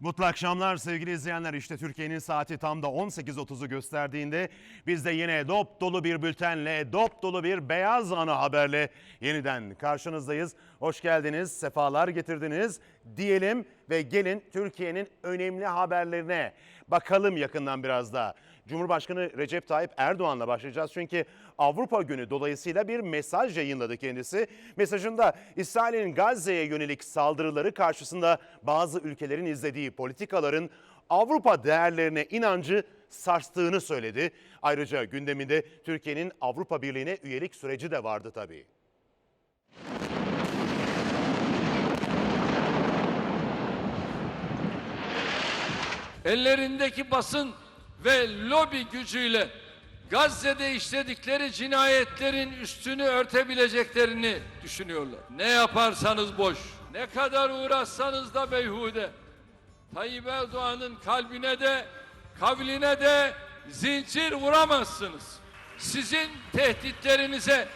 Mutlu akşamlar sevgili izleyenler. İşte Türkiye'nin saati tam da 18.30'u gösterdiğinde biz de yine dop dolu bir bültenle, dop dolu bir beyaz ana haberle yeniden karşınızdayız. Hoş geldiniz, sefalar getirdiniz diyelim ve gelin Türkiye'nin önemli haberlerine bakalım yakından biraz da. Cumhurbaşkanı Recep Tayyip Erdoğan'la başlayacağız çünkü Avrupa Günü dolayısıyla bir mesaj yayınladı kendisi. Mesajında İsrail'in Gazze'ye yönelik saldırıları karşısında bazı ülkelerin izlediği politikaların Avrupa değerlerine inancı sarstığını söyledi. Ayrıca gündeminde Türkiye'nin Avrupa Birliği'ne üyelik süreci de vardı tabii. Ellerindeki basın ve lobi gücüyle Gazze'de işledikleri cinayetlerin üstünü örtebileceklerini düşünüyorlar. Ne yaparsanız boş, ne kadar uğraşsanız da beyhude. Tayyip Erdoğan'ın kalbine de, kavline de zincir vuramazsınız. Sizin tehditlerinize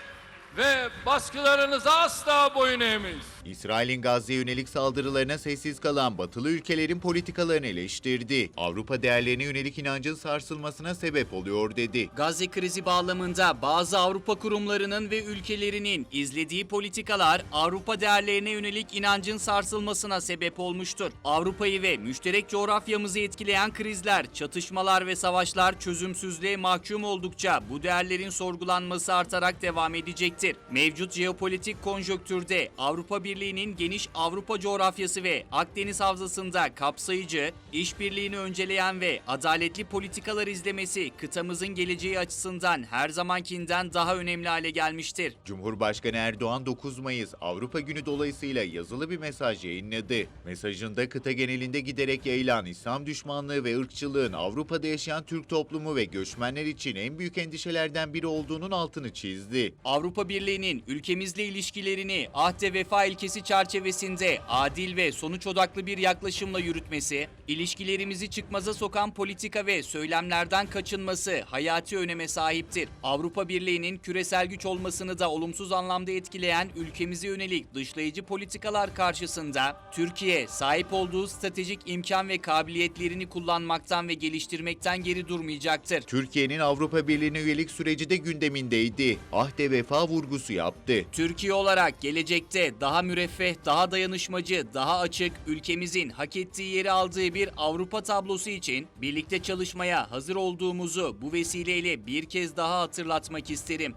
ve baskılarınıza asla boyun eğmeyiz. İsrail'in Gazze'ye yönelik saldırılarına sessiz kalan batılı ülkelerin politikalarını eleştirdi. Avrupa değerlerine yönelik inancın sarsılmasına sebep oluyor dedi. Gazze krizi bağlamında bazı Avrupa kurumlarının ve ülkelerinin izlediği politikalar Avrupa değerlerine yönelik inancın sarsılmasına sebep olmuştur. Avrupa'yı ve müşterek coğrafyamızı etkileyen krizler, çatışmalar ve savaşlar çözümsüzlüğe mahkum oldukça bu değerlerin sorgulanması artarak devam edecektir. Mevcut jeopolitik konjonktürde Avrupa Birliği'nin geniş Avrupa coğrafyası ve Akdeniz havzasında kapsayıcı, işbirliğini önceleyen ve adaletli politikalar izlemesi kıtamızın geleceği açısından her zamankinden daha önemli hale gelmiştir. Cumhurbaşkanı Erdoğan 9 Mayıs Avrupa Günü dolayısıyla yazılı bir mesaj yayınladı. Mesajında kıta genelinde giderek yayılan İslam düşmanlığı ve ırkçılığın Avrupa'da yaşayan Türk toplumu ve göçmenler için en büyük endişelerden biri olduğunun altını çizdi. Avrupa Birliği'nin ülkemizle ilişkilerini ahde vefa ilkesi çerçevesinde adil ve sonuç odaklı bir yaklaşımla yürütmesi, ilişkilerimizi çıkmaza sokan politika ve söylemlerden kaçınması hayati öneme sahiptir. Avrupa Birliği'nin küresel güç olmasını da olumsuz anlamda etkileyen ülkemize yönelik dışlayıcı politikalar karşısında Türkiye sahip olduğu stratejik imkan ve kabiliyetlerini kullanmaktan ve geliştirmekten geri durmayacaktır. Türkiye'nin Avrupa Birliği'ne üyelik süreci de gündemindeydi. Ahde vefa vurgusu yaptı. Türkiye olarak gelecekte daha müreffeh, daha dayanışmacı, daha açık, ülkemizin hak ettiği yeri aldığı bir Avrupa tablosu için birlikte çalışmaya hazır olduğumuzu bu vesileyle bir kez daha hatırlatmak isterim.